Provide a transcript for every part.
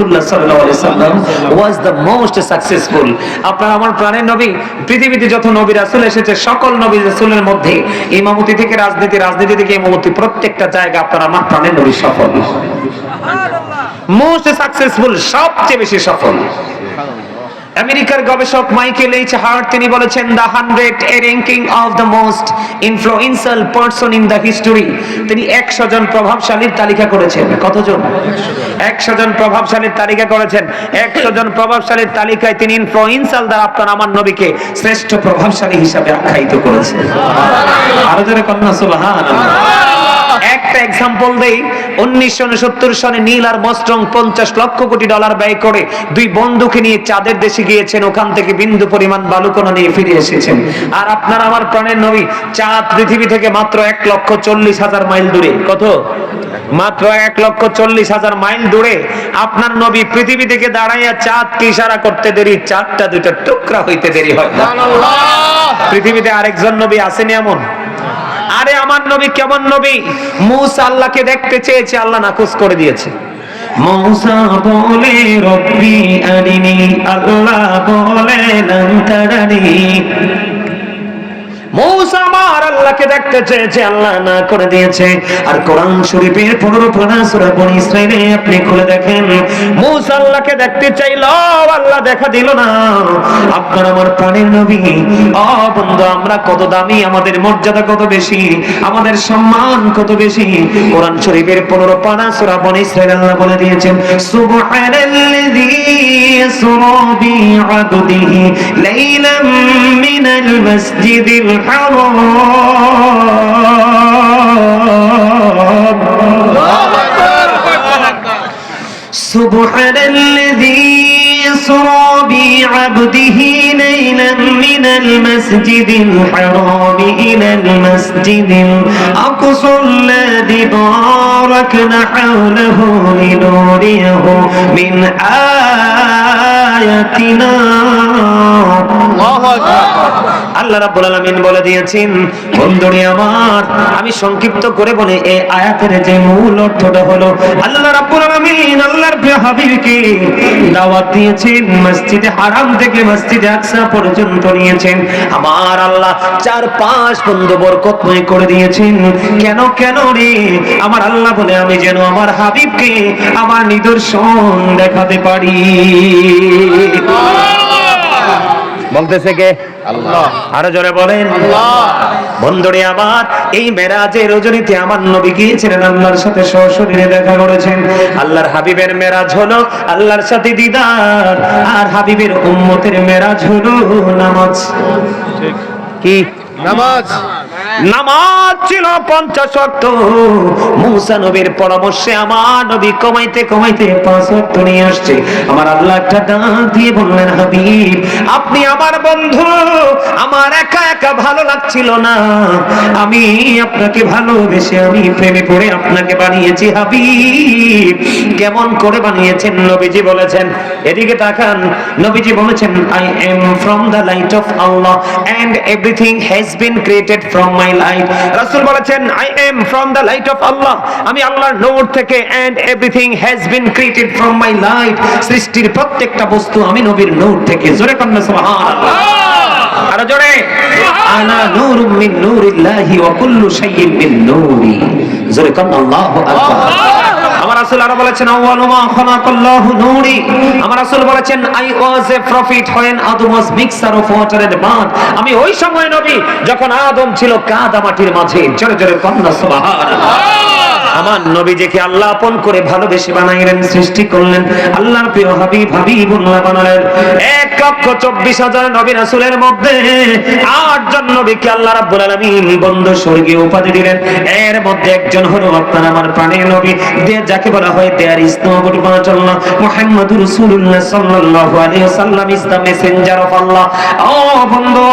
রাসূলুল্লাহ সাল্লাল্লাহু আলাইহি সাল্লাম ওয়াজ দ্য মোস্ট সাকসেসফুল আপনার আমার প্রাণের নবী পৃথিবীতে যত নবী রাসূল এসেছে সকল নবী রাসূলের মধ্যে ইমামতি থেকে রাজনীতি রাজনীতি থেকে ইমামতি প্রত্যেকটা জায়গা আপনার আমার প্রাণের নবী সফল। মোস্ট সাকসেসফুল সবচেয়ে বেশি সফল। আমেরিকার গবেষক মাইকেল এইচ হার্ট তিনি বলেছেন, the hundred a ranking of the most influential person in the history. তিনি একশো জন প্রভাবশালীর তালিকা করেছেন। কতজন? একশো জন প্রভাবশালীর তালিকা করেছেন। একশো জন প্রভাবশালীর তালিকায় তিনি ইনফ্লুয়েন্সিয়াল দ্বারা আপনার আমার নবীকে শ্রেষ্ঠ প্রভাবশালী হিসাবে আখ্যায়িত করেছেন। আরও জোরে কন্যা, সুবহানাল্লাহ। একটা এক্সাম্পল দেই। উনিশশো উনসত্তর সনে নীল আর মস্ট্রং পঞ্চাশ লক্ষ কোটি ডলার ব্যয় করে দুই বন্ধুকে নিয়ে চাঁদের দেশে গিয়েছেন। ওখান থেকে বিন্দু পরিমাণ বালুকণা নিয়ে ফিরে এসেছেন। আর আপনার আমার প্রাণের নবী চাঁদ পৃথিবী থেকে মাত্র এক লক্ষ চল্লিশ হাজার মাইল দূরে। কত? মাত্র এক লক্ষ চল্লিশ হাজার মাইল দূরে। আপনার নবী পৃথিবী থেকে দাঁড়াইয়া চাঁদকে ইশারা করতে দেরি চাঁদটা দুইটা টুকরা হইতে দেরি হয়। পৃথিবীতে আরেকজন নবী আসেনি এমন? আরে আমার নবী কেমন নবী? মুসা আল্লাহকে দেখতে চেয়েছে, আল্লাহ নাকচ করে দিয়েছে। মৌসা বলে, রব্বি আনিনি আল্লাহ বলে তারানি আমরা কত দামি, আমাদের মর্যাদা কত বেশি, আমাদের সম্মান কত বেশি। কোরআন শরীফের পুনর পানা সুরা বনি ইসরাইল আল্লাহ বলে দিয়েছেন, সুবহানাল্লাযী ইসরা লাইলাম মিনাল سبحان الذي يسرى بعبده ليلا من المسجد الحرام إلى المسجد الأقصى الذي باركنا حوله لنريه من آياتنا. আল্লাহ রাব্বুল আলামিন বলে দিয়েছেন, বন্ধুরে আমার, আমি সংক্ষিপ্ত করে বলে, এই আয়াতের যে মূল অর্থটা হলো, আল্লাহ রাব্বুল আলামিন আল্লাহর প্রিয় হাবিবকে দাওয়াত দিয়েছেন, মসজিদে হারাম থেকে মসজিদে আকসা পর্যন্ত নিয়েছেন। আমার আল্লাহ চার পাঁচ বন্ধু বরকতময় করে দিয়েছেন। কেন কেন রে? আমার আল্লাহ বলে, আমি যেন আমার হাবিবকে আমার নিদর্শন দেখাতে পারি। বলতেছে কে? আল্লাহ। আরও জোরে বলেন। বন্ধুরে আমার এই মেরাজের রজনীতে আমার নবী গিয়েছিলেন আল্লাহর সাথে সশরীরে দেখা করেছেন। আল্লাহর হাবিবের মেরাজ হলো আল্লাহর সাথে দিদার আর হাবিবের উম্মতের মেরাজ হলো নামাজ। কি? নামাজ। নামাজ ছিল পঞ্চাশ ওয়াক্ত মুসা নবীর পরামর্শে আমার নবী কমাইতে কমাইতে পাঁচ ওয়াক্ত নিয়ে আসছে। আমার আল্লাহ একটা ডাক দিয়ে বললেন, হাবিব, আপনি আমার বন্ধু, আমার একা একা ভালো লাগছিল না। আমি আপনাকে ভালোবেসে আমি প্রেমে পড়ে আপনাকে বানিয়েছি, হাবিব। কেমন করে বানিয়েছেন নবীজি বলেছেন। এদিকে তাকান, নবীজি বলেছেন I am from the light of Allah and everything has been created from my light রাসূল বলেছেন I am from the light of Allah আমি আল্লাহর নূর থেকে and everything has been created from my light সৃষ্টির প্রত্যেকটা বস্তু আমি নবীর নূর থেকে। জোরে কন্যা সুবহানাল্লাহ। আরও জোরে। আনা নূরুম মিন নূরিল্লাহি ওয়া কুল্লু শাইইন মিন নূরি। জোরে কন্যা আল্লাহু আকবার। আমার আসল আরও বলেছেন নূরি। আমার রাসূল বলেছেন, I was a prophet when Adam was mixer of water and আমি ওই সময় নবী, যখন আদম ছিল কাদা মাটির মাঝে, জোরে জোরে কন্যা, সুবহানাল্লাহ। আমার নবীজিকে আল্লাহ আপন করে ভালোবেসে বানাইলেন, সৃষ্টি করলেন। আল্লাহর প্রিয় হাবিব হাবিবুল্লাহ বানালেন। এক লক্ষ চব্বিশ হাজার নবী রাসূলের মধ্যে আটজন নবীকে আল্লাহ রাব্বুল আলামিন বন্ধু স্বর্গীয় উপাধি দিলেন। এর মধ্যে একজন হলো আপনার আমার প্রাণের নবী। যে যাকে বলা হয় দেয়ার ইসলামুল বাচাল্লাহ মুহাম্মদুর রাসূলুল্লাহ সাল্লাল্লাহু আলাইহি ওয়াসাল্লাম is the messenger of Allah ও বন্ধু,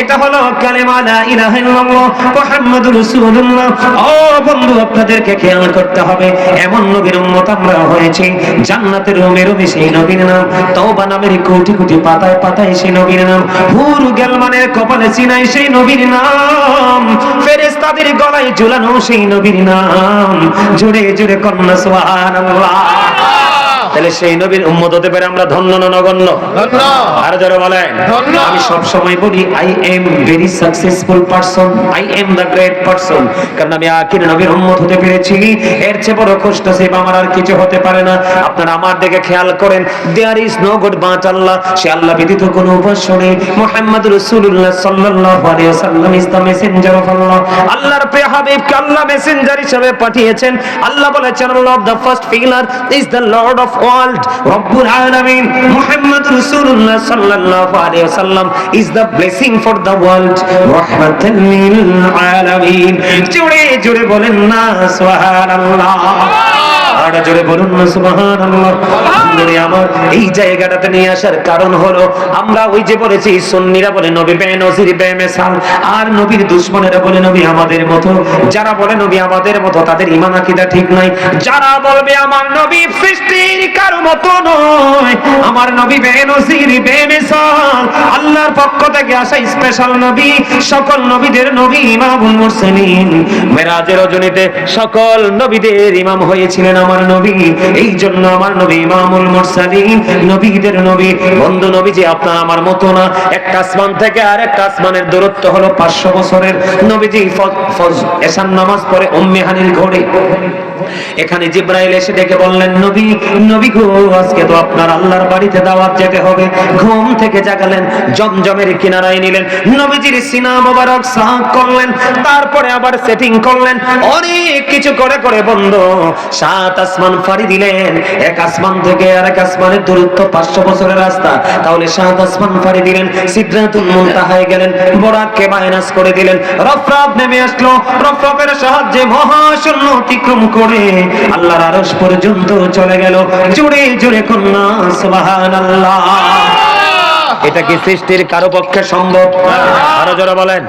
এটা হলো কালেমা লা ইলাহা ইল্লাল্লাহ, মুহাম্মদুর রাসূলুল্লাহ। ও বন্ধু, আপনাদেরকে খেয়াল করতে হবে। এমন নবীর উম্মত আমরা হয়েছি। জান্নাতের রুমে রুমে সেই নবীর নাম, তওবা নামের কোটি কোটি পাতায় পাতায় সেই নবীর নাম, হুর গেলমানের কপালে চিনাই সেই নবীর নাম, ফেরেশতাদের গলায় ঝুলানো সেই নবীর নাম জুড়ে জুড়ে কন্যা সুবহানাল্লাহ। তাহলে সেই নবীর উম্মত হতে পারে আমরা ধন্য না নগণ্য? আর যারা বলেন। আমি সব সময় বলি I am very successful person I am the great person কারণ আমি আখির নবীর উম্মত হতে পেরেছি। এর চেয়ে বড় কষ্ট সেবা আমার আর কিছু হতে পারে না। আপনারা আমার দিকে খেয়াল করেন। There is no god but Allah. সে আল্লাহ ব্যতীত কোনো উপাস্য নেই। মুহাম্মদ রাসূলুল্লাহ সাল্লাল্লাহু আলাইহি ওয়াসাল্লাম is the messenger of Allah আল্লাহর প্রিয় হাবিবকে আল্লাহ মেসেঞ্জার হিসেবে পাঠিয়েছেন। আল্লাহ বলেছেন Allah the first pillar is the lord of world রব্বুল আলামিন মুহাম্মদ রাসূলুল্লাহ সাল্লাল্লাহু আলাইহি ওয়াসাল্লাম is the blessing for the world রাহমাতাল লিল আলামিন জোরে জোরে বলেন না, সুবহানাল্লাহ। আর জোরে বলুন না সুবহানাল্লাহ। আমার এই জায়গাটাতে নিয়ে আসার কারণ হলো আমরা ওই যে বলেছি সুন্নিরা বলে নবী বে নজির বে মেসাল। আর নবীর দুশমনেরা বলে নবী আমাদের মতো। যারা বলে নবী আমাদের মতো তাদের ইমান আকীদা ঠিক নাই। যারা বলবে আমার নবী সৃষ্টির কারও মতো নয় আমার নবী বে নজির বে মেসাল। আল্লাহর পক্ষ থেকে আসা স্পেশাল নবী সকল নবীদের নবী ইমামুল মুরসালিন। মেরাজের রজনীতে সকল নবীদের ইমাম হয়েছিলেন আমার নবী এই জন্য আমার নবী নবীদের নবী, বন্ধু নবী যে আপনার আমার মতো না। একটা আসমান থেকে আর একটা আসমানের দূরত্ব হলো পাঁচশো বছরের। নবীজি এসান নামাজ ঘরে এখানে জিব্রাইল এসে ডেকে বললেন, নবী নবী গো, আজকে তো আপনার আল্লাহর বাড়িতে দাওয়াত যেতে হবে। ঘুম থেকে জাগালেন, জমজমের কিনারায় নিলেন। নবীজির সিনা মোবারক সাক করলেন, তারপরে আবার সেটিং করলেন। অনেক কিছু করে করে বন্ধ, সাত আসমান ফাড়ি দিলেন, এক আসমান থেকে আর এক আসমানের দূরত্ব পাঁচশো বছরের রাস্তা। তাহলে সাত আসমান ফাড়ি দিলেন সিদ্ধাতুল মুনতাহায় গেলেন, বরাককে মাইনাস করে দিলেন। রফরাফ নেমে আসলো, রফরাফের সাহায্যে মহাশূন্য অতিক্রম করে আল্লাহর আরশ পর্যন্ত চলে গেল। জুড়ে জুড়ে কন্যা, সুবহানাল্লাহ। এটা কি সৃষ্টির কারও পক্ষে সম্ভব? আরও যারা বলেন।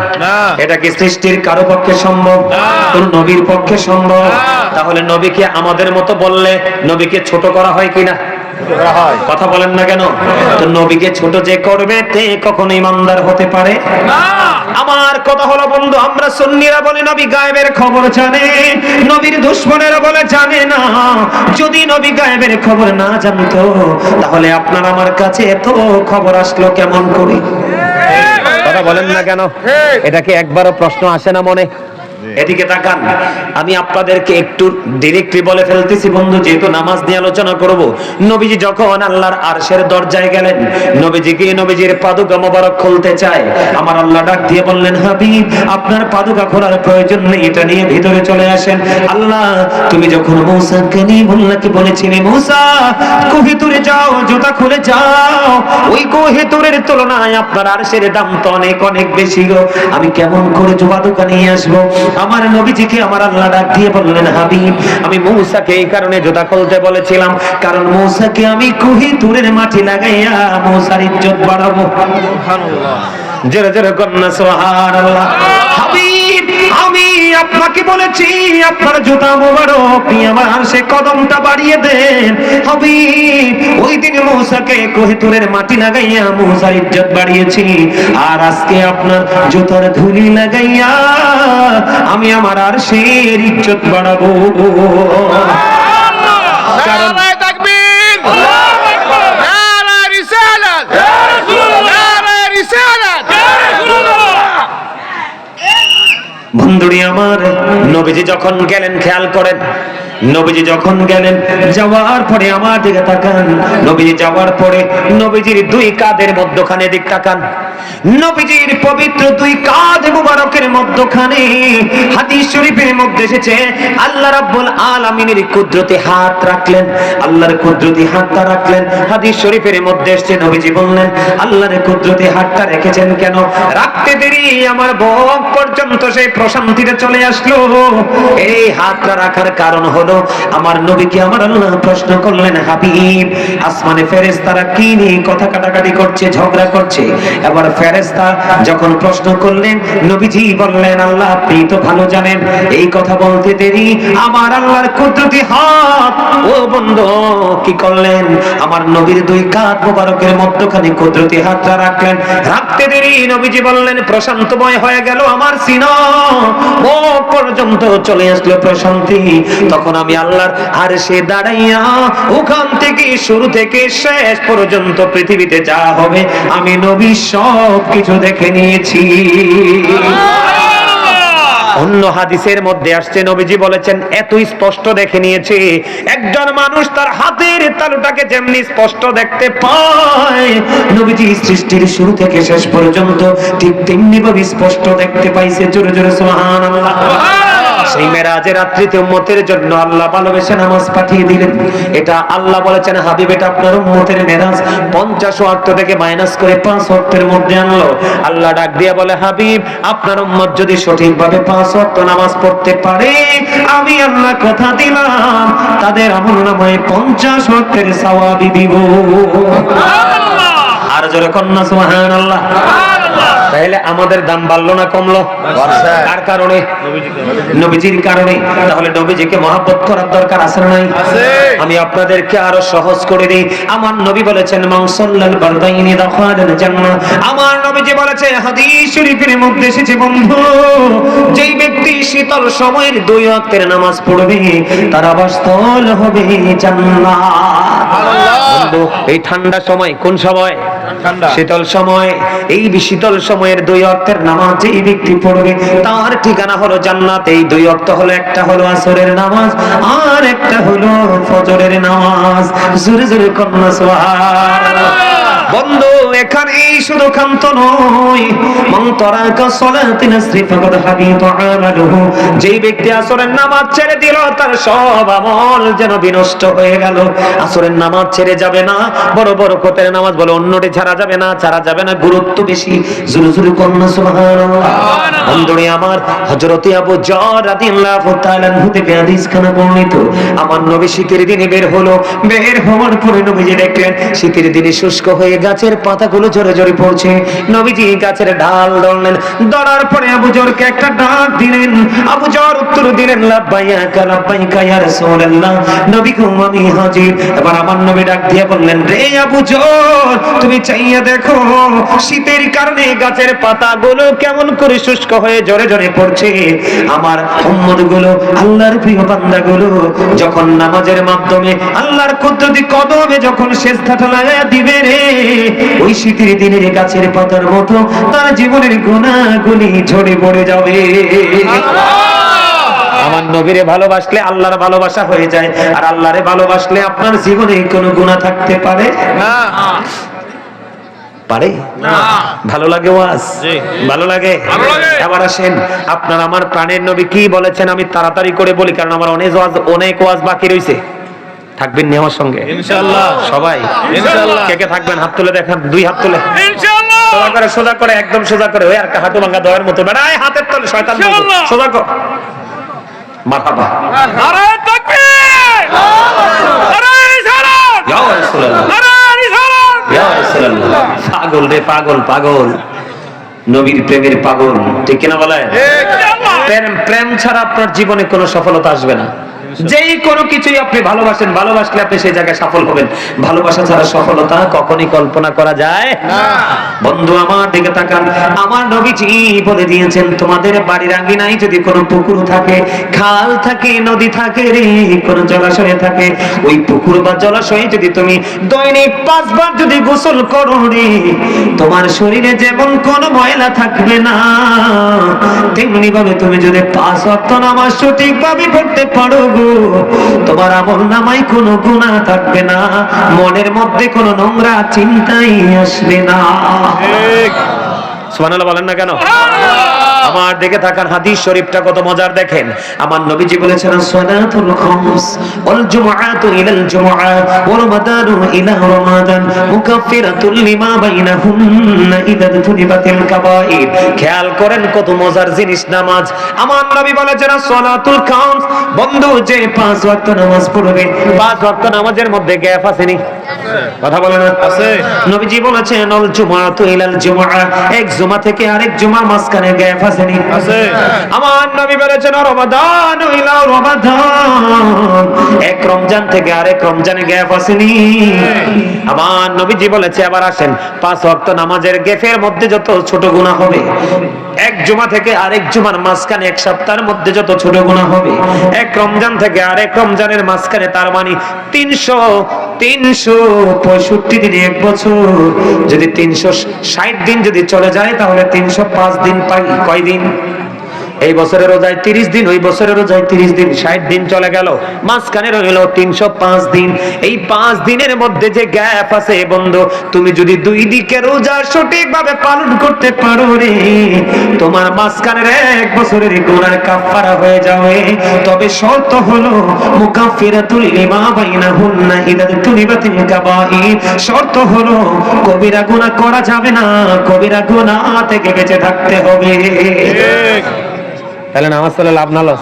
এটা কি সৃষ্টির কারও পক্ষে সম্ভব? কোন নবীর পক্ষে সম্ভব? তাহলে নবীকে আমাদের মতো বললে নবীকে ছোট করা হয় কিনা হয়। কথা বলেন না কেন? তো নবীকে ছোট যে করবে তে কখনো ইমানদার হতে পারে? আমার কথা হলো বন্ধু আমরা সুন্নিরা বলে নবী গায়েবের খবর জানে নবীর দুশ্মনেরা বলে জানে না। যদি নবী গায়েবের খবর না জানতো তাহলে আপনার আমার কাছে এত খবর আসলো কেমন করে? কথা বলেন না কেন? এটা কি একবারও প্রশ্ন আসে না মনে? এদিকে তাকান। আমি আপনাদেরকে একটু ডিরেক্টলি বলে ফেলতেছি, বন্ধু, যেহেতু নামাজ নিয়ে আলোচনা করব। নবীজি যখন আল্লাহর আরশের দরজায় গেলেন, নবীজিকে নবীজির পাদুকা মোবারক খুলতে চায়। আমার আল্লাহ ডাক দিয়ে বললেন, হাবিব, আপনার পাদুকা খোলার প্রয়োজন নেই, এটা নিয়ে ভিতরে চলে আসেন। আল্লাহ, তুমি যখন মৌসাকে নিয়ে বললাকে বলেছিলে, মৌসা কোহিতুরে যাও, জুতা খুলে যাও। ওই কোহিতুরের তুলনায় আপনার আরশের দাম তো অনেক অনেক বেশি গো। আমি কেমন করে জুবা দোকানে নিয়ে আসব? আমার নবীজিকে আমার আল্লাহ ডাক দিয়ে বললেন, হাবিব, আমি মৌসাকে এই কারণে জুতা খুলতে বলেছিলাম, কারণ মৌসাকে আমি কুহি দূরের মাটি লাগাইয়া মৌসার ইজ্জত বাড়াবো। জোরে জোরে কন্যা, সুবহানাল্লাহ। হাবিব, আমি আপনাকে বলেছি, আপনার জুতা মোবারক আমার সে কদমটা বাড়িয়ে দেন। হবি ওই দিন মৌসাকে কোহিতুরের মাটি লাগাইয়া মৌসার ইজ্জত বাড়িয়েছি। আর আজকে আপনার জুতার ধুলি লাগাইয়া আমি আমার আর সে ইজ্জত বাড়াবো। বন্ধুরি আমার, নবীজি যখন গেলেন, খেয়াল করেন, নবীজি যখন গেলেন, যাওয়ার পরে আমার দিকে তাকান, নবীজি যাওয়ার পরে নবীজির দুই কাদের মধ্যখানে দিক তাকান, নবীজির পবিত্র দুই কাঁধ মুবারকের মধ্যখানে হাদিস শরীফের মধ্যে এসেছে, আল্লাহ রাব্বুল আলামিনের কুদরতি হাত রাখলেন, আল্লাহর কুদরতি হাতটা রাখলেন, হাদিস শরীফের মধ্যে এসেছে, নবীজি বললেন, আল্লাহর কুদরতি হাতটা রেখেছেন কেন? রাখতে দেরি, আমার বক পর্যন্ত সেই প্রশান্তিতে চলে আসলো। এই হাতটা রাখার কারণ হলো, আমার নবীকে আমার আল্লাহ প্রশ্ন করলেন, হাবিব, আসমানে ফেরেশতারা কি নিয়ে কথা কাটাকাটি করছে, ঝগড়া করছে? এবার ফেরেশতা যখন প্রশ্ন করলেন, নবীজি বললেন, আল্লাহ, আপনি তো ভালো জানেন, এই কথা বলতে দেরি, আমার আল্লাহর কুদরতি হাত। ও বন্ধু, কি করলেন? আমার নবীর দুই কাঁধ মোবারকের মধ্যখানে কুদরতি হাতটা রাখলেন, রাখতে দেরি, নবীজি বললেন, প্রশান্তময় হয়ে গেল আমার সিনা ও পর্যন্ত চলে আসলো প্রশান্তি। তখন আমি আল্লাহর আর সে দাঁড়াইয়া ওখান থেকে শুরু থেকে শেষ পর্যন্ত পৃথিবীতে যা হবে আমি নবী সব কিছু দেখে নিয়েছি। অন্য হাদিসের মধ্যে আসছে নবীজি বলেছেন এত স্পষ্ট দেখে নিয়েছে একজন মানুষ তার হাতের তালুটাকে যেমনি স্পষ্ট দেখতে পায় নবীজি সৃষ্টির শুরু থেকে শেষ পর্যন্ত ঠিক তেমনি ভাবে স্পষ্ট দেখতে পাইছে জোরে জোরে সুবহানাল্লাহ। সেই মেরাজে রাত্রিতে উম্মতের জন্য আল্লাহ ভালোবেসে নামাজ পাঠিয়ে দিলেন। এটা আল্লাহ বলেছেন হাবিব এটা আপনার উম্মতের মেরাজ। পঞ্চাশ ওয়াক্ত থেকে মাইনাস করে পাঁচ ওয়াক্তের মধ্যে আনলো। আল্লাহ ডাক দিয়ে বলে হাবিব আপনার উম্মত যদি সঠিকভাবে পাঁচ ওয়াক্ত নামাজ পড়তে পারে আমি আল্লাহ কথা দিলাম তাদের আমল নামায় পঞ্চাশ ওয়াক্তের সওয়াবি দিব। আর জোরে কন্যা সুবহানাল্লাহ। তাহলে আমাদের দাম বাড়লো না কমলো। কার কারণে? নবীজির কারণে। তাহলে নবীজিকে মহাব্বত করার দরকার আছে না নাই? আমি আপনাদেরকে আরও সহজ করে দিই। আমার নবী বলেছেন মাংসল্লাল বারদাইনি দাখালাল জান্নাহ। আমার নবীজি বলেছে হাদিস শরীফের মধ্যে এসেছে বন্ধু যেই ব্যক্তি শীতল সময়ের দুই ওয়াক্তের নামাজ পড়বে তার আবাসস্থল হবে জান্নাত। বন্ধু এই ঠান্ডা সময় কোন সময়। শীতল সময়, এই শীতল সময়ের দুই অর্থের নামাজ এই ব্যক্তি পড়বে, তার ঠিকানা হলো জান্নাত। এই দুই অর্থ হলো, একটা হলো আসরের নামাজ, আর একটা হলো ফজরের নামাজ। জোরে জোরে কন্যা, সুবহানাল্লাহ। বন্ধু এখানে শুধু ক্ষান্ত নয় মন তরাকা সলাতিন শ্রীফাকাদ হাবিত আমালুহু। যেই ব্যক্তি আসরের নামাজ ছেড়ে দিল, তার সব আমল যেন বিনষ্ট হয়ে গেল। আসরের নামাজ ছেড়ে যাবে না, বড় বড় কোটের নামাজ বলে, অন্যটি ছাড়া যাবে না, ছাড়া যাবে না, গুরুত্ব বেশি। জুরু জুরু কন্যা, সুবহানাল্লাহ। বন্ধুরে আমার, হযরতে আবু জর রাদিয়াল্লাহু তাআলা থেকে হাদিস খানা বর্ণিত। আমার নবী শীতের দিনে বের হলো। বের হওয়ার পরে নবীজি দেখলেন শীতের দিনে শুষ্ক হয়ে গাছের পাতাগুলো ঝরে ঝরে পড়ছে। নবীজি গাছের ডাল ধরলেন। ধরার পরে আবু জরকে একটা ডাক দিলেন। আবু জর উত্তর দিলেন ইয়া রাসূলুল্লাহ। নবী আমি হাজির। এবার আমার নবী ডাক দিয়ে বললেন, রে আবু জর, তুমি চাইয়া দেখো, শীতের কারণে গাছের পাতাগুলো কেমন করে শুষ্ক হয়ে ঝরে ঝরে পড়ছে। আমার উম্মতগুলো আল্লাহর প্রিয় বান্দা গুলো যখন নামাজের মাধ্যমে আল্লাহর কুদরতি কদমে যখন শেষদাটা লাগায়া দিবে রে ওই শীতের দিনের গাছের পাতার মতো তার জীবনের গুণাগুলি ঝরে পড়ে যাবে। আমার নবীরে ভালোবাসলে আল্লাহর ভালোবাসা হয়ে যায় আর আল্লাহরে ভালোবাসলে আপনার জীবনে কোনো গুণা থাকতে পারে? না। পারে? ভালো লাগে ওয়াজ? ভালো লাগে? ভালো লাগে। এবার আসেন আপনার আমার প্রাণের নবী কি বলেছেন আমি তাড়াতাড়ি করে বলি কারণ আমার অনেক ওয়াজ অনেক ওয়াজ বাকি রয়েছে থাকবেন নি আমার সঙ্গে? ইনশাআল্লাহ। সবাই? ইনশাআল্লাহ। কে কে থাকবেন? হাত তুলে দেখান দুই হাত তুলে। ইনশাআল্লাহ। সোজা করে সোজা করে একদম সোজা করে। ওই একটা হাঁটু ভাঙা দয়ের মতো। হাতের তলে শয়তান সোজা কর। মারহাবা। তাকবীর। ইয়া রাসূলুল্লাহ। ইয়া রাসূলুল্লাহ। পাগল রে পাগল পাগল। নবীর প্রেমের পাগল। ঠিক কিনা বলে প্রেম প্রেম ছাড়া আপনার জীবনে কোনো সফলতা আসবে না। যেই কোনো কিছুই আপনি ভালোবাসেন ভালোবাসলে আপনি সেই জায়গায় সফল হবেন। ভালোবাসা ছাড়া সফলতা কখনই কল্পনা করা যায় না। বন্ধু আমার দিকে তাকান। আমার নবীজি বলে দিয়েছেন তোমাদের বাড়ির আঙ্গিনায় যদি কোনো পুকুর থাকে খাল থাকে নদী থাকে রে কোন জলাশয় থাকে ওই পুকুর বা জলাশয়ে যদি তুমি দৈনিক পাঁচবার যদি গোসল করো রে তোমার শরীরে যেমন কোনো ময়লা থাকবে না তেমনি ভাবে তুমি যদি পাঁচ ওয়াক্ত নামাজ সঠিকভাবে পড়তে পারো গো তোমার আমল নামায় কোনো গুণা থাকবে না। মনের মধ্যে কোনো নোংরা চিন্তাই আসবে না। সোহানাল্লাহ বলেন না কেন? আমার দিকে থাকার হাদিস শরীফটা কত মজার দেখেন। আমার নবীজি বলেছেন সালাতুল খামস ওয়াল জুমআতু ইলাল জুমআ ওয়া রমাদানু ইলা রমাদান মুকাফফিরাতুল লিমা বাইনাহুন্না ইদা তুনিবাতিল কাবাইর। খেয়াল করেন কত মজার জিনিস নামাজ। আমার নবী বলেছেন সালাতুল খামস। বন্ধু, যে পাঁচ ওয়াক্ত নামাজ পড়বে, পাঁচ ওয়াক্ত নামাজের মধ্যে গ্যাপ আসেনি। কথা বলে আছে। নবীজি বলেছেন অল জুমাতু ইলাল জুমআ। এক জুমা থেকে আরেক জুমার মাঝখানে গ্যাপ আসেনি। আছে। আমার নবী বলেছেন রমাদান ইলা রমাদান। এক রমজান থেকে আরেক রমজানে গ্যাপ আসেনি। আমার নবীজি বলেছে আবার আসেন পাঁচ ওয়াক্ত নামাজের গেফের মধ্যে যত ছোট গুনাহ হবে এক জুমা থেকে আরেক জুমার মাঝখানে এক সপ্তাহের মধ্যে যত ছোট গুনাহ হবে এক রমজান থেকে আরেক রমজানের মাঝখানে তার মানে তিনশো তিনশো পঁয়ষট্টি দিন এক বছর। যদি তিনশো ষাট দিন যদি চলে যায়, তাহলে তিনশো পাঁচ দিন পাই। কয় দিন এই বছরের রোজায় তিরিশ দিন, ওই বছরের রোজায় তিরিশ দিন, ষাট দিন চলে গেল। মাঝখানে রইল তিনশো পাঁচ দিন। এই পাঁচ দিনের মধ্যে যে গ্যাপ আছে বন্ধু, তুমি যদি দুই দিকে রোজা সঠিকভাবে পালন করতে পারো রে, তোমার মাঝখানের এক বছরের গুণার কাফারা হয়ে যাবে। তবে শর্ত হলো মুকাফিরাতুল লিমা বাইনাহুন্না ইদা তুলিবাতিল কাবাইর। শর্ত হলো, কবিরা গুনাহ করা যাবে না, কবিরা গুনাহ থেকে বেঁচে থাকতে হবে। ঠিক। তাহলে নামাজ পড়লে লাভ না লস?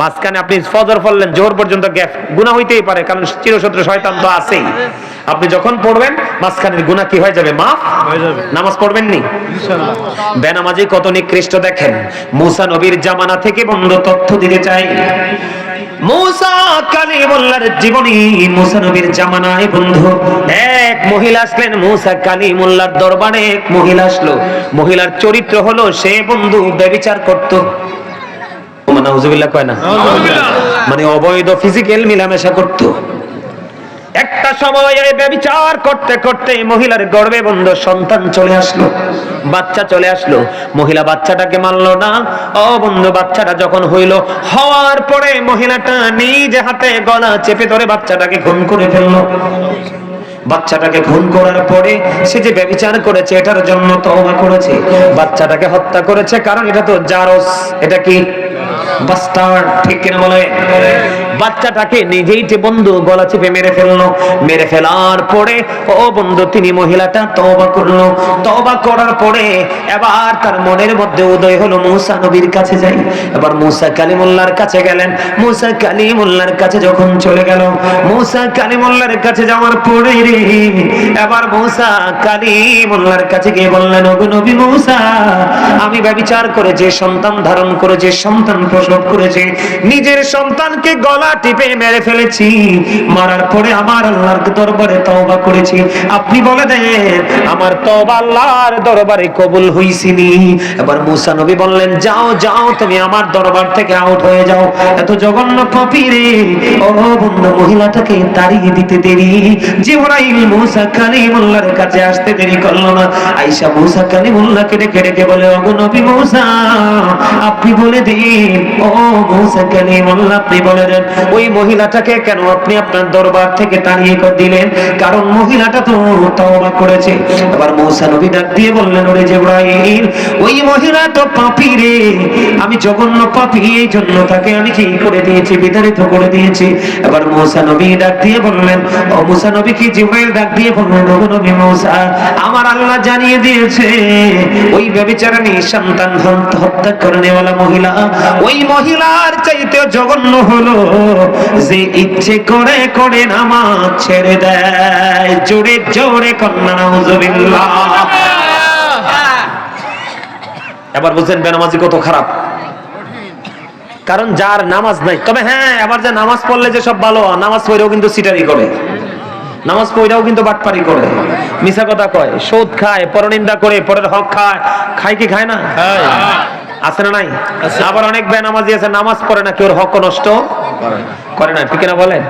মাঝখানে আপনি ফজর পড়লেন জোহর পর্যন্ত গ্যাপ। গুনাহ হইতেই পারে কারণ চিরশত্রু শয়তান তো আছেই। আপনি যখন পড়বেন মাঝখানের গুনাহ কি হয়ে যাবে? মাফ? হয়ে যাবে। নামাজ পড়বেন নি ইনশাআল্লাহ। বেনামাজি কত নিকৃষ্ট দেখেন। মুসা নবীর জামানা থেকে বন্ধ তথ্য দিতে চাই। মুসা কালিমুল্লাহর জীবনী মুসা নবীর জামানায় বন্ধু। এক মহিলা আসলেন মুসা কালিমুল্লাহর দরবারে। এক মহিলা আসলো। মহিলার চরিত্র হলো সে বন্ধু ব্যভিচার করত। মানে নাউজুবিল্লাহ কয় না? মানে অবৈধ ফিজিক্যাল মিলামেশা করত। একটা সময় এই ব্যভিচার করতে করতে মহিলার গর্ভে বন্ধ সন্তান চলে আসলো, বাচ্চা চলে আসলো। মহিলা বাচ্চাটাকে মানলো না ও বন্ধু বাচ্চাটা যখন হইল, হওয়ার পরে মহিলাটা নিজ হাতে গলা চেপে ধরে বাচ্চাটাকে খুন করে ফেলল। বাচ্চাটাকে খুন করার পরে সে যে ব্যভিচার করেছে, এটার জন্য তওবা করেছে। বাচ্চাটাকে হত্যা করেছে, কারণ এটা তো জারস, এটা কি? বাস্টার্ড, ঠিক কিনা বলে? বাচ্চাটাকে নিজেই যে বন্ধু গলা চেপে মেরে ফেলল, মেরে ফেলার পরে, ও বন্ধু, তিনি মহিলাটা তওবা করল। তওবা করার পরে এবার তার মনের মধ্যে উদয় হলো, মুসা নবীর কাছে যাই। এবার মুসা কালিমুল্লাহর কাছে গেলেন। মুসা কালিমুল্লাহর কাছে যখন চলে গেল, মুসা কালিমুল্লাহর কাছে যাওয়ার পরে রে, এবার মুসা কালিমুল্লাহর কাছে গিয়ে বললেন, ওগো নবী মুসা, আমি ব্যভিচার করে যে সন্তান ধারণ করে, যে সন্তান প্রসব করেছে, নিজের সন্তানকে গলা টিপে মেরে ফেলেছি। মারার পরে আমার আল্লাহর দরবারে তওবা করেছি। আপনি বলে দেন, আমার তওবা আল্লাহর দরবারে কবুল হইছিনি। এবার মুসা নবী বললেন, যাও যাও, তুমি আমার দরবার থেকে আউট হয়ে যাও। এত জঘন্য পাপী রে ও বন্ধু মহিলাটাকে তাড়িয়ে দিতে দেরি। জিবরাইল মুসা কালিমুল্লাহর কাছে আসতে দেরি করল না। আয়েশা মুসা কালিমুল্লাহকে ডেকে ডেকে বলে, ওগো নবী মুসা, আপনি বলে দিন। ও মুসা কালিমুল্লাহ, আপনি বলে দেন ওই মহিলাটাকে কেন আপনি আপনার দরবার থেকে তাড়িয়ে দিলেন? কারণ মহিলাটা তো তওবা করেছে। এবার মুসা নবী ডাক দিয়ে বললেন, ওরে জিবরাইল, ওই মহিলা তো পাপী রে। আমি জঘন্য পাপী, এই জন্য তাকে আমি কি করে দিয়েছি? বিতাড়িত করে দিয়েছি। এবার মুসা নবী ডাক দিয়ে বললেন, ও মুসা নবী কি জিবরাইল ডাক দিয়ে বললেন ও নবী মুসা, আমার আল্লাহ জানিয়ে দিয়েছে, ওই ব্যভিচারিণী সন্তান হত্যা করনেওয়ালা মহিলা, ওই মহিলার চাইতে জঘন্য হলো। যে ইচ্ছে করে করে নামাজ ছেড়ে দেয়। জোরে জোরে কন্যা, নাউজুবিল্লাহ। এবার বুঝছেন বেনামাজি কত খারাপ। কারণ যার নামাজ নাই, তবে হ্যাঁ আবার যে নামাজ পড়লে যে সব ভালো নামাজ পড়েও কিন্তু সিটারি করে। নামাজ পড়েও কিন্তু বাটপারি করে। মিছা কথা কয়, সুদ খায়, পরনিন্দা করে, পরের হক খায়। খায় কি খায় না? আছে না নাই? আবার অনেক বেনামাজি আছে নামাজ পড়ে না কেউ হক নষ্ট? করে না। ঠিক না বলেন?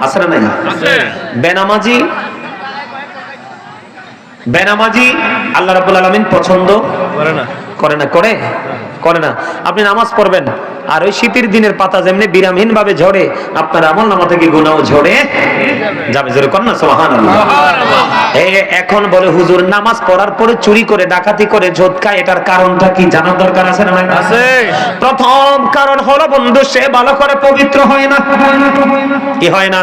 আছে না নাই? আছে। বেনামাজি বেনামাজি আল্লাহ রাবুল আলামিন পছন্দ? করে না। করে না করে? করে না। আপনি নামাজ পড়বেন আর ওই শীতের দিনের পাতা যেমনি বিরামহীন ভাবে ঝরে আপনার আমল নামা থেকে গুনাও ঝরে যাবে। জোরে কর না এ এখন বলে হুজুর নামাজ পড়ার পরে চুরি করে ডাকাতি করে ঝোটকায় এটার কারণটা কি জানার দরকার আছে না আছে। প্রথম কারণ হলো বন্ধু সে ভালো করে পবিত্র হয় না। কি হয় না।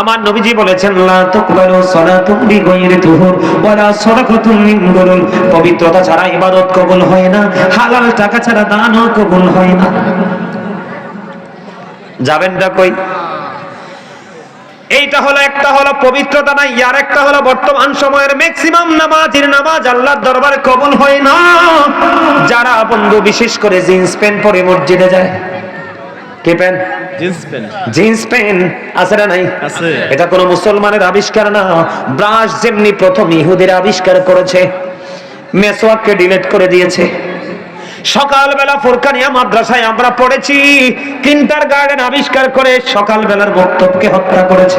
আমার নবীজি বলেছেন লা তুকবালু সালাতুম বিগাইরি তুহুর ওয়ালা সাদাকাতুম মিন গুরুল পবিত্রতা ছাড়া ইবাদত কবুল হয় না। হালাল টাকা ছাড়া দানও কবুল হয় না। যাবেনটা কই? এইটা হলো একটা হলো পবিত্রতা নাই আর একটা হলো বর্তমান সময়ের ম্যাক্সিমাম নামাজের নামাজ আল্লাহর দরবারে কবুল হয় না। যারা বন্ধু বিশেষ করে জিন্স প্যান্ট পরে মসজিদে যায়। কে pant? Jeans pant. Jeans pant. আছে না নাই? আছে। এটা কোনো মুসলমানের আবিষ্কার না। ব্রাশ যেমনি প্রথম ইহুদের আবিষ্কার করেছে মেসওয়াককে ডিলিট করে দিয়েছে। সকালবেলা ফুরকানিয়া মাদ্রাসায় আমরা পড়েছি। কিন্টার গার্ডেন আবিষ্কার করে সকালবেলার বক্তব্যকে হত্যা করেছে।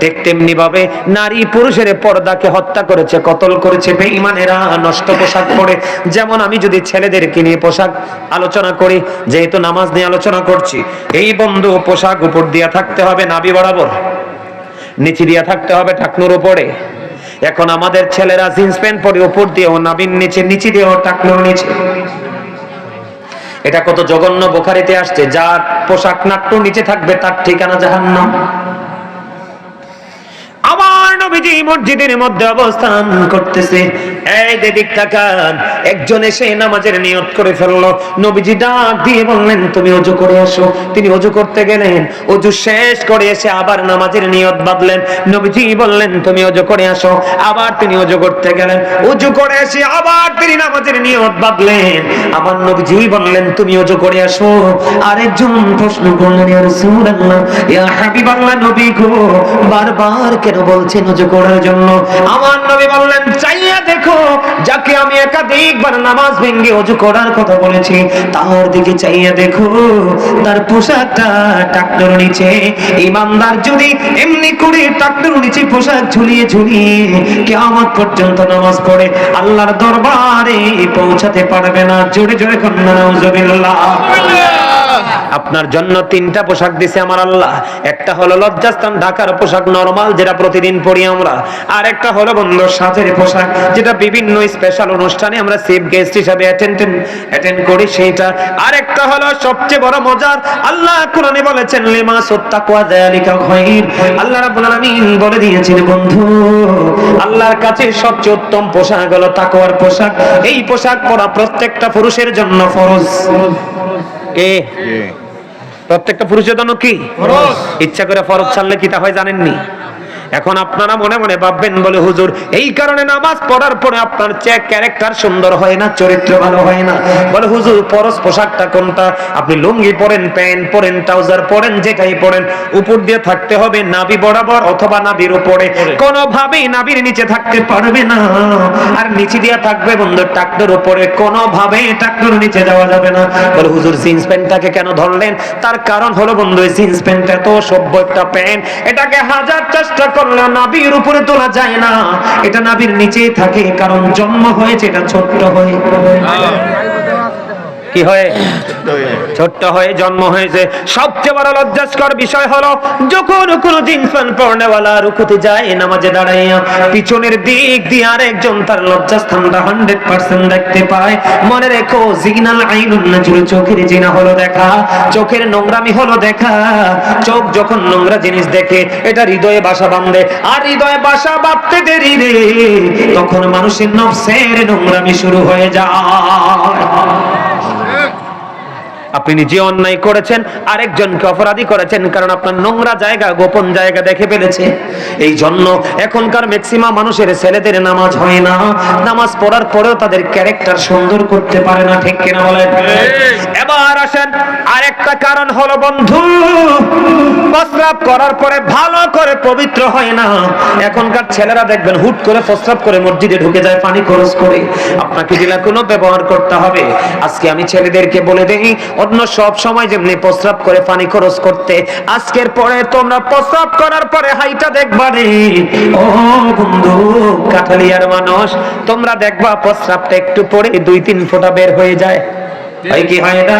ঠিক। তেমনি ভাবে নারী পুরুষের পর্দাকে হত্যা করেছে কতল করেছে বেঈমানেরা নষ্ট পোশাক পরে। যেমন আমি যদি ছেলেদেরকে নিয়ে পোশাক আলোচনা করি যেহেতু নামাজ নিয়ে আলোচনা করছি এই বন্ধু পোশাক উপর দিয়া থাকতে হবে নাবি বরাবর। নিচে দিয়া থাকতে হবে টাকনুর উপরে। এখন আমাদের ছেলেরা জিন্স প্যান্ট পরে উপর দিয়ে ও নাবিন নিচে নিচে দিয়ে ও টাকনুর নিচে। এটা কত জঘন্য বোখারিতে আসছে, যার পোশাক নাট্য নিচে থাকবে, তার ঠিকানা জাহান্নাম। নবীজি মসজিদের মধ্যে অবস্থান করতেছে। একজন এসে নামাজের নিয়ত করে ফেলল। নবীজি ডাক দিয়ে বললেন, তুমি অজু করে তিনি অজু করতে গেলেন, অজু শেষ করে এসে আবার নামাজের নিয়ত বাঁধলেন। নবীজি বললেন, তুমি অজু করে আসো। আবার তিনি অজু করতে গেলেন। করে এসে আবার তিনি নামাজের নিয়ত বাঁধলেন। আমার নবীজি বললেন, তুমি অজু করে আসো। আরেকজন প্রশ্ন করলেন নবী গো, বারবার কেন বলছেন অজু করার জন্য। আমার নবী বললেন, চাইয়া দেখো, যাকে আমি একাধিকবার নামাজ ভেঙ্গে অজু করার কথা বলেছি, তার দিকে চাইয়া দেখো, তার পোশাকটা টাকটার নিচে, ইমানদার যদি এমনি করে টাকটার নিচে পোশাক ঝুলিয়ে ঝুলিয়ে কিয়ামত পর্যন্ত নামাজ পড়ে, আল্লাহর দরবারে পৌঁছাতে পারবে না। জোরে জোরে কন্যা, নাউজুবিল্লাহ। আপনার জন্য তিনটা পোশাক দিছে আমার আল্লাহ। একটা হলো লজ্জাস্থান, ঢাকার পোশাক নরমাল, যেটা প্রতিদিন পরি আমরা। আর একটা হলো বন্ধুর সাথের পোশাক, যেটা বিভিন্ন স্পেশাল অনুষ্ঠানে আমরা চিফ গেস্ট হিসাবে অ্যাটেন্ড করি সেইটা। আর একটা হলো সবচেয়ে বড় মজার, আল্লাহ কোরআনে বলেছেন, লিমা সত্তাকুয়া যালিকা খায়র আল্লাহ রাব্বুল আলামিন বলে দিয়েছেন, বন্ধু, আল্লাহর কাছে সবচেয়ে উত্তম পোশাক হলো তাকওয়ার পোশাক। এই পোশাক পরা প্রত্যেকটা পুরুষের জন্য ফরজ। কে? প্রত্যেকটা পুরুষের জন্য কি? ইচ্ছা করে ফরজ ছাড়লে কি তা হয় জানেননি? এখন আপনারা মনে মনে ভাববেন বলে হুজুর এই কারণে নামাজ পড়ার পরে আপনার চেক ক্যারেক্টার সুন্দর হয় না চরিত্র ভালো হয় না? বলে হুজুর পরশ পোশাকটা কোনটা? আপনি লুঙ্গি পরেন প্যান্ট পরেন ট্রাউজার পরেন যেটাই পরেন উপর দিয়ে থাকতে হবে নাভি বরাবর অথবা নাভির উপরে। কোনোভাবেই নাভির নিচে থাকতে পারবে না। আর নিচে দিয়ে থাকবে বন্ধু টাকটোর উপরে কোনোভাবে টাকটোর নিচে যাওয়া যাবে না। বলে হুজুর জিন্স প্যান্টটাকে কেন ধরলেন? তার কারণ হলো বন্ধু জিন্স প্যান্ট এত সভ্য একটা প্যান্ট। এটাকে হাজার চেষ্টা করলে নাবির উপরে তোলা যায় না। এটা নাবির নিচেই থাকে, কারণ জন্ম হয়েছে, এটা ছোট্ট হয়ে। কি হয়? ছোট্ট হয়ে জন্ম হয়েছে। সবচেয়ে বড় লজ্জাস্কর বিষয় হলো, যখন কোনো জিন্স প্যান্ট পরনেওয়ালা রুকুতে যায়, নামাজে দাঁড়াইয়া পিছনের দিক দিয়ে আরেকজন তার লজ্জাস্থানটা হান্ড্রেড পার্সেন্ট দেখতে পায়। মনে রেখো জিগনাল আইনুন নাজুর চোখের জিনা হলো দেখা, চোখের নোংরামি হলো দেখা। চোখ যখন নোংরা জিনিস দেখে, এটা হৃদয়ে বাসা বাঁধে। আর হৃদয়ে বাসা বাঁধতে দেরি রে, তখন মানুষের নফসের নোংরামি শুরু হয়ে যায়। আপনি নিজে অন্যায় করেছেন আরেকজনকে অপরাধী করেছেন কারণ আপনার নোংরা জায়গা গোপন জায়গা দেখে ফেলেছে। এই জন্য এখনকার ম্যাক্সিমাম মানুষের ছেলেদের নামাজ হয় না। নামাজ পড়ার পরেও তাদের ক্যারেক্টার সুন্দর করতে পারে না ঠিক কিনা বলেন? এবার আসেন আরেকটা কারণ হলো বন্ধু প্রস্রাব করার পরে ভালো করে পবিত্র হয় না। এখনকার ছেলেরা দেখবেন হুট করে প্রস্রাব করে মসজিদে ঢুকে যায় পানি খরচ করে। আপনাকে যেটা কোনো ব্যবহার করতে হবে। আজকে আমি ছেলেদেরকে বলে দেই অন্য সব সময় যেমনি প্রস্রাব করে পানি খরচ করতে, আজকের পরে তোমরা প্রস্রাব করার পরে হাইটা দেখবা রে। ও বন্ধু, কাঠালিয়ার মানুষ, তোমরা দেখবা প্রস্রাবটা একটু পরে দুই তিন ফোঁটা বের হয়ে যায়। হয় কি হয় না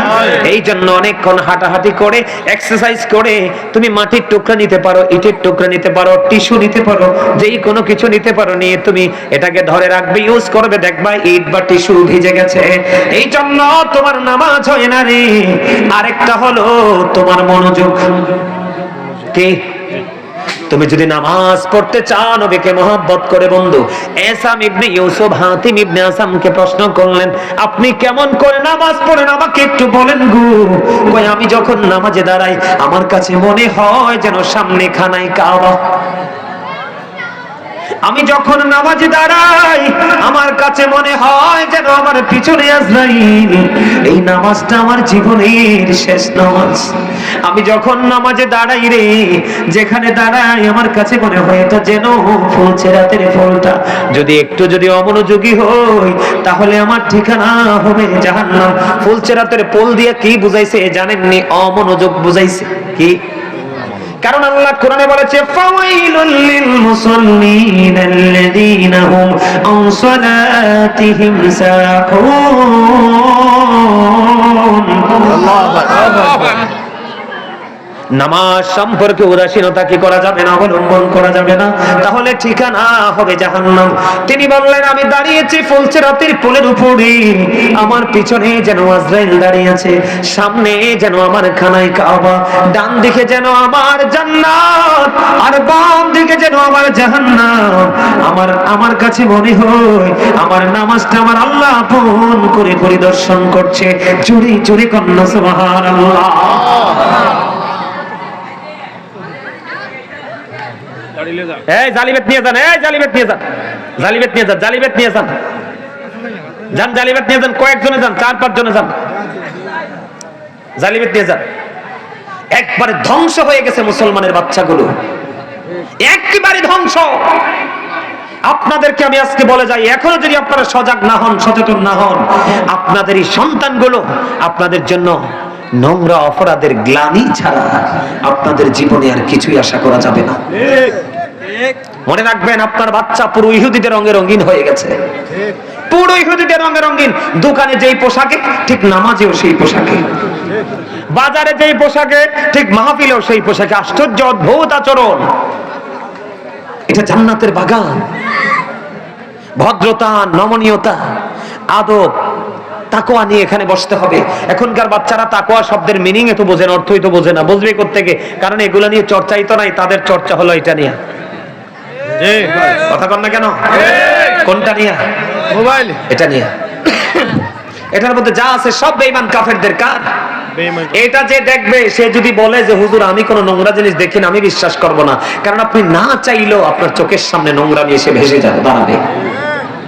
এই জন্য অনেকক্ষণ হাঁটাহাঁটি করে এক্সারসাইজ করে তুমি মাটির টুকরা নিতে পারো ইটের টুকরা নিতে পারো টিস্যু নিতে পারো যেই কোনো কিছু নিতে পারো নিয়ে তুমি এটাকে ধরে রাখবে ইউজ করবে দেখবা ইট বা টিস্যু ভিজে গেছে। এই জন্য তোমার নামাজ হয় না রে। আরেকটা হলো তোমার মনোযোগ। কি? তুমি যদি নামাজ পড়তে চাও, নবীকে মহব্বত করে বন্ধু, এসাম ইবনে ইউসুফ, হাতিম ইবনে আসামকে প্রশ্ন করলেন, আপনি কেমন করে নামাজ পড়েন? আমাকে একটু বলেন গু। কই আমি যখন নামাজে দাঁড়াই, আমার কাছে মনে হয় যেন সামনে খানায় কাবা। আমি যখন নামাজে দাঁড়াই, আমার কাছে মনে হয় যেন আমার পিছনে আজরাইল। এই নামাজটা আমার জীবনের শেষ নামাজ। আমি যখন নামাজে দাঁড়াই রে, যেখানে দাঁড়াই, আমার কাছে মনে হয় তো যেন ফুলছে রাতের ফুলটা। যদি একটু যদি অমনোযোগী হই, তাহলে আমার ঠিকানা হবে জাহান্নাম। ফুলছে রাতের পোল দিয়ে কি বুঝাইছে জানেননি? অমনোযোগ বুঝাইছে। কি? কারণ আল্লাহ কোরআনে বলেছে ফাওয়াইলুল লিল মুসাল্লিন আল্লাযীনা হুম আন সালাতিহিম সাহুন নামাজ সম্পর্কে উদাসীনতা কি করা যাবে না, অবলম্বন করা যাবে না? তাহলে ঠিকানা হবে জাহান্নাম। তিনি বললেন, আমি দাঁড়িয়েছি ফুলছে রাতের পোলের উপরে আমার পিছনে যেন আজরাইল দাঁড়িয়ে আছে, সামনে যেন আমার খানায় কাবা। ডান দিকে যেন আমার জান্নাত, আর বাম দিকে যেন আমার জাহান্নাম। আমার আমার কাছে মনে হয়, আমার নামাজটা আমার আল্লাহ আপন করে পরিদর্শন করছে। চুরি চুরি কন্যা সুবহানাল্লাহ দাঁড়িয়ে যান এই জালিবেত নিয়ে যান এই জালিবেত নিয়ে যান। জালিবেত নিয়ে যান জালিবেত নিয়ে যান। যান জালিবেত নিয়ে যান কয়েকজনে যান চার পাঁচ জনে যান। জালিবেত নিয়ে যান। একবারে ধ্বংস হয়ে গেছে মুসলমানের বাচ্চাগুলো। একেবারে ধ্বংস। আপনাদেরকে আমি আজকে বলে যাই এখনও যদি আপনারা সজাগ না হন সচেতন না হন আপনাদের এই সন্তানগুলো আপনাদের জন্য নোংরা অপরাধের গ্লানি ছাড়া আপনাদের জীবনে আর কিছুই আশা করা যাবে না। মনে রাখবেন, আপনার বাচ্চা পুরো ইহুদিদের রঙে রঙিন হয়ে গেছে। পুরো ইহুদিদের রঙে রঙিন। দোকানে যেই পোশাকে, ঠিক নামাজেও সেই পোশাকে। বাজারে যেই পোশাকে, ঠিক মাহফিলেও সেই পোশাকে। আশ্চর্য অদ্ভুত আচরণ। এটা জান্নাতের বাগান। ভদ্রতা, নমনীয়তা, আদব তাকোয়া নিয়ে এখানে বসতে হবে। এখনকার বাচ্চারা তাকোয়া শব্দের মিনিং এ তো বোঝে না, অর্থই তো বোঝে না। বুঝবে কোথেকে কারণ এগুলো নিয়ে চর্চাই তো নাই, তাদের চর্চা হলো এটা নিয়ে। কথা কন না কেন? কোনটা নিয়ে? মোবাইল। এটা নিয়ে। এটার মধ্যে যা আছে সব বেঈমান কাফেরদের কাজ। এটা যে দেখবে সে যদি বলে যে হুজুর আমি কোন নোংরা জিনিস দেখি না আমি বিশ্বাস করব না। কারণ আপনি না চাইলেও আপনার চোখের সামনে নোংরা নিয়ে এসে ভেসে যাবে দাঁড়াবে।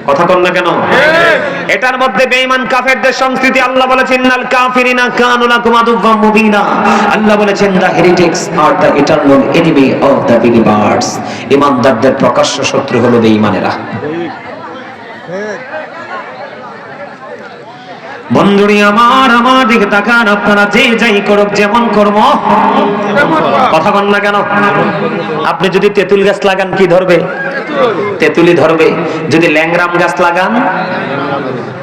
কথা কন না কেন? এটার মধ্যে বেঈমান কাফেরদের সংস্কৃতি আল্লাহ বলেছেন নাল কাফিরিনা কানু লাকুম আদুওয়াম মুবিনা। আল্লাহ বলেছেন the heretics are the eternal enemy of the believers. ঈমানদারদের প্রকাশ্য শত্রু হলো বেঈমানেরা। বন্ধুরি আমার আমার দিকে তাকান আপনারা যে যাই করুক যেমন কর্ম কথা বল না কেন? আপনি যদি তেঁতুল গাছ লাগান কি ধরবে? তেঁতুলি ধরবে। যদি ল্যাংরাম গাছ লাগান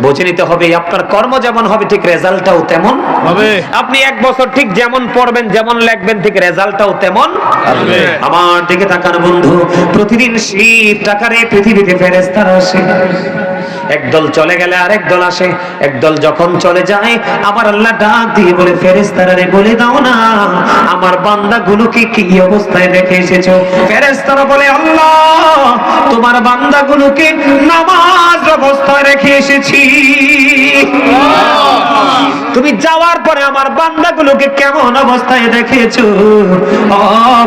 বুঝে নিতে হবে আপনার কর্ম যেমন হবে ঠিক রেজাল্টটাও তেমন। হবে। আপনি এক বছর ঠিক যেমন পড়বেন যেমন লিখবেন ঠিক রেজাল্টটাও তেমন। আসবে। আমার দিকে তাকান বন্ধু প্রতিদিন শীত টাকারে পৃথিবীতে ফেরেস্তারা আসে। একদল চলে গেলে আরেক দল আসে, একদল যখন চলে যায়, আবার আল্লাহ ডাক দিয়ে বলে ফেরেস্তারা রে, বলে দাও না, আমার বান্দাগুলোকে কি অবস্থায় রেখে এসেছ? ফেরেস্তারা বলে, আল্লাহ, তোমার বান্দা বান্দাগুলোকে নামাজ অবস্থায় রেখে এসেছি। তুমি যাওয়ার পরে আমার বান্দাগুলোকে কেমন অবস্থায় দেখেছ ও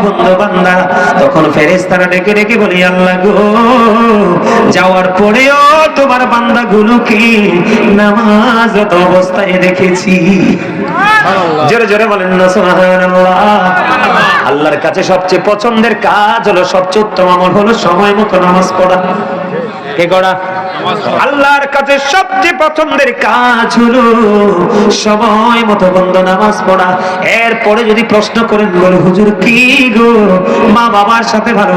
বন্ধু বান্দা তখন ফেরেস্তারা ডেকে ডেকে বলি আল্লাহ গো যাওয়ার পরেও তোমার বান্দাগুলোকে নামাজত অবস্থায় দেখেছি? জোরে জোরে বলেন না সুবহানাল্লাহ। আল্লাহর কাছে সবচেয়ে পছন্দের কাজ হলো সবচেয়ে উত্তম আমল হলো সময় মতো নামাজ পড়া। কে করা আল্লাহর কাছে সবচেয়ে পছন্দের কাজ হলো সময় মতো বন্ধ নামাজ পড়া। এরপরে যদি প্রশ্ন করেন বলে, হুজুর, কি গো? মা বাবার সাথে ভালো